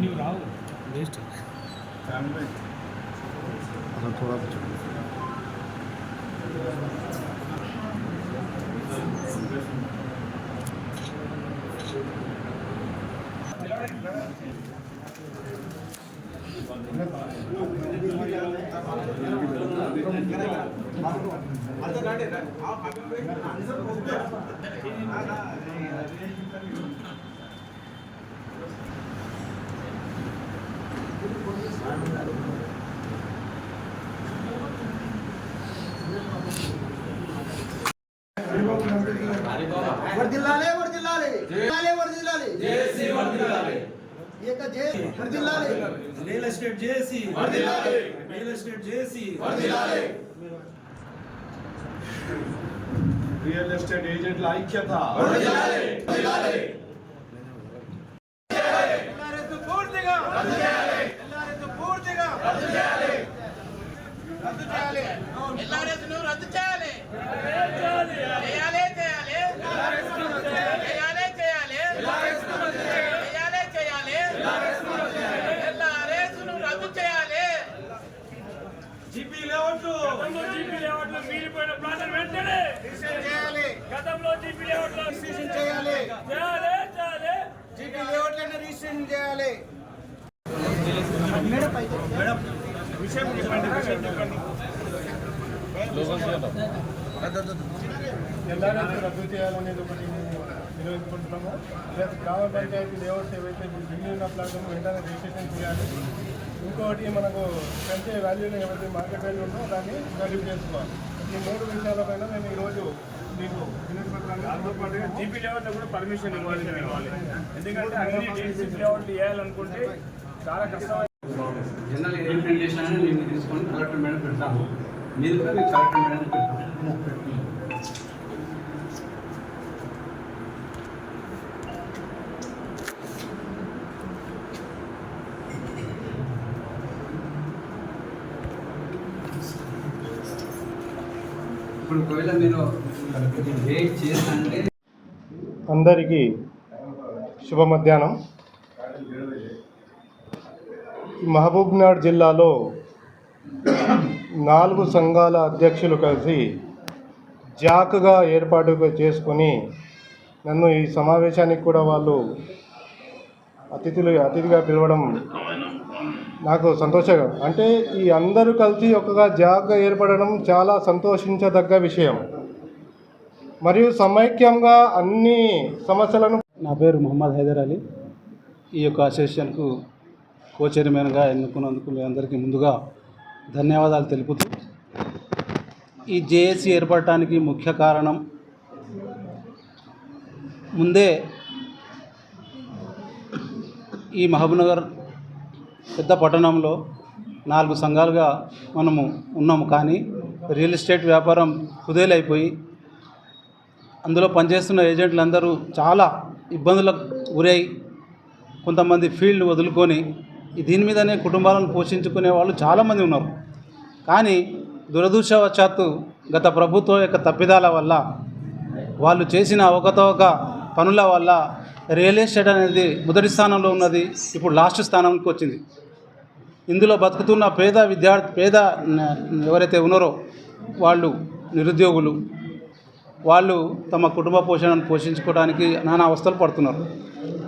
ನೀವು ರಾವ್ ವೇಸ್ಟ್ ಅದನ್ನು ಥೋಡಾ आता रियल एस्टेट एजेंट ऐक्यता। గతంలో జీపీ లేఅవుట్లో రిజిస్ట్రేషన్ చేయాలి. చేయాలి చేయాలి. జీపీ లేఅవుట్లను రిజిస్ట్రేషన్ చేయాలి. విషయం చెప్పండి విషయం చెప్పండి ఎల్ఆర్ఎస్ రద్దు చేయాలనేది ఒకటి మేము నిర్వహించుకుంటున్నాము. ప్లస్ గ్రామ పంచాయతీ లేఅవుట్స్ ఏవైతే మిగిలిన ప్లాట్లను వెంటనే రిజిస్ట్రేషన్ చేయాలి. ఇంకొకటి మనకు పెంచే వాల్యూని ఏవైతే మార్కెట్ వాల్యూ ఉందో దాన్ని వాల్యూ చేసుకోవాలి ఈ మూడు విషయాలపైన మేము ఈరోజు మీకు జీపీ కూడా పర్మిషన్ ఇవ్వాలి ఇవ్వాలి. ఎందుకంటే అన్ని జీపీ వేయాలనుకుంటే చాలా కష్టం జనరల్ ఏ కండిషన్ అని నేను తీసుకొని కలెక్టర్ మేడం పెడతాను మీరు కూడా కలెక్టర్ మేడం పెడతాను ఇప్పుడు ఒకవేళ మీరు వెయిట్ చేస్తే అందరికీ శుభ మధ్యాహ్నం మహబూబ్నగర్ జిల్లాలో నాలుగు సంఘాల అధ్యక్షులు కలిసి జాక్గా ఏర్పాటు చేసుకొని నన్ను ఈ సమావేశానికి కూడా వాళ్ళు అతిథులు అతిథిగా పిలవడం నాకు సంతోషంగా అంటే ఈ అందరూ కలిసి ఒకగా జాగ్రత్త ఏర్పడడం చాలా సంతోషించదగ్గ విషయం. మరియు సమైక్యంగా అన్ని సమస్యలను నా పేరు మొహమ్మద్ హైదర్ అలీ. ఈ యొక్క అసోసియేషన్కు కో చైర్మన్గా ఎన్నుకున్నందుకు మీ అందరికీ ముందుగా ధన్యవాదాలు తెలుపుతూ ఈ జేఏసీ ఏర్పడటానికి ముఖ్య కారణం ముందే ఈ మహబూబ్నగర్ పెద్ద పట్టణంలో నాలుగు సంఘాలుగా మనము ఉన్నాము. కానీ రియల్ ఎస్టేట్ వ్యాపారం కుదేలైపోయి అందులో పనిచేస్తున్న ఏజెంట్లు అందరూ చాలా ఇబ్బందులకు గురై కొంతమంది ఫీల్డ్ వదులుకొని దీని మీదనే కుటుంబాలను పోషించుకునే వాళ్ళు చాలామంది ఉన్నారు. కానీ దురదృష్టవశాత్తు గత ప్రభుత్వం యొక్క తప్పిదాల వల్ల వాళ్ళు చేసిన అవకతవక పనుల వల్ల రియల్ ఎస్టేట్ అనేది మొదటి స్థానంలో ఉన్నది ఇప్పుడు లాస్ట్ స్థానానికి వచ్చింది. ఇందులో బతుకుతున్న పేద విద్యార్థి పేద ఎవరైతే ఉన్నారో వాళ్ళు నిరుద్యోగులు వాళ్ళు తమ కుటుంబ పోషణను పోషించుకోవడానికి నానా అవస్థలు పడుతున్నారు.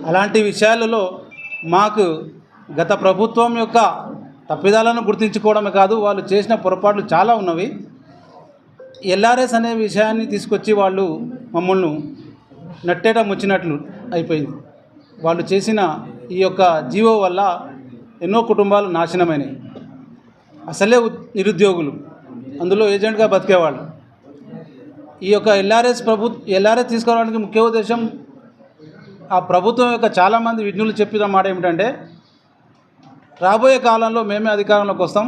అలాంటి విషయాలలో మాకు గత ప్రభుత్వం యొక్క తప్పిదాలను గుర్తించుకోవడమే కాదు వాళ్ళు చేసిన పొరపాట్లు చాలా ఉన్నవి. ఎల్ఆర్ఎస్ అనే విషయాన్ని తీసుకొచ్చి వాళ్ళు మమ్మల్ని నట్టేట ముచ్చినట్లు అయిపోయింది. వాళ్ళు చేసిన ఈ యొక్క జీవో వల్ల ఎన్నో కుటుంబాలు నాశనమైనవి అసలే నిరుద్యోగులు. అందులో ఏజెంట్గా బతికేవాళ్ళు. ఈ యొక్క ఎల్ఆర్ఎస్ ప్రభు ఎల్ఆర్ఎస్ తీసుకురావడానికి ముఖ్య ఉద్దేశం ఆ ప్రభుత్వం యొక్క చాలామంది విజ్ఞులు చెప్పిన మాట ఏమిటంటే రాబోయే కాలంలో మేమే అధికారంలోకి వస్తాం.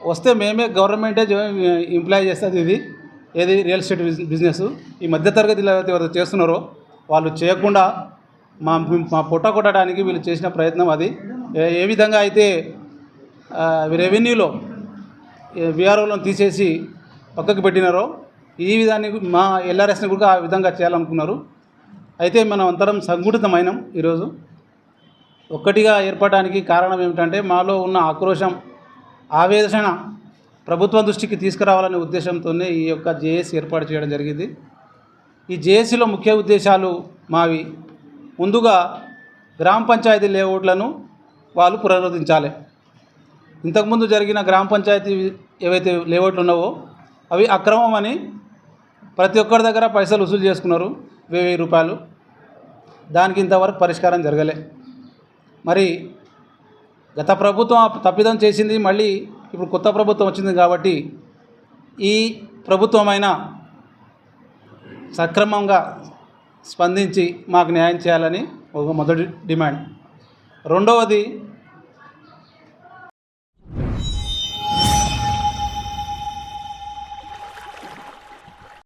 వస్తే మేమే గవర్నమెంటే ఇంప్లాయ్ చేస్తుంది ఇది. ఏది రియల్ ఎస్టేట్ బిజినెస్ ఈ మధ్యతరగతి ఎవరైతే చేస్తున్నారో వాళ్ళు చేయకుండా మా మా పొట్ట కొట్టడానికి వీళ్ళు చేసిన ప్రయత్నం అది. ఏ- విధంగా అయితే రెవెన్యూలో విఆర్ఓలను తీసేసి పక్కకు పెట్టినారో ఈ విధాన్ని మా ఎల్ఆర్ఎస్ని కూడా ఆ విధంగా చేయాలనుకున్నారు. అయితే మనం అందరం సంఘటితమైనం ఈరోజు. ఒక్కటిగా ఏర్పడడానికి కారణం ఏమిటంటే మాలో ఉన్న ఆక్రోశం ఆవేదన ప్రభుత్వం దృష్టికి తీసుకురావాలనే ఉద్దేశంతోనే ఈ యొక్క జేఏసీ ఏర్పాటు చేయడం జరిగింది. ఈ జేఏసీలో ముఖ్య ఉద్దేశాలు మావి. ముందుగా గ్రామ పంచాయతీ లేఅవుట్లను వాళ్ళు పునరుద్ధరించాలి. ఇంతకుముందు జరిగిన గ్రామ పంచాయతీ ఏవైతే లేఅవుట్లు ఉన్నావో అవి అక్రమం అని ప్రతి ఒక్కరి దగ్గర పైసలు వసూలు చేసుకున్నారు వెయ్యి వెయ్యి రూపాయలు. దానికి ఇంతవరకు పరిష్కారం జరగలే. మరి గత ప్రభుత్వం తప్పిదం చేసింది మళ్ళీ ఇప్పుడు కొత్త ప్రభుత్వం వచ్చింది కాబట్టి ఈ ప్రభుత్వమైన సక్రమంగా స్పందించి మాకు న్యాయం చేయాలని ఒక మొదటి డిమాండ్. రెండవది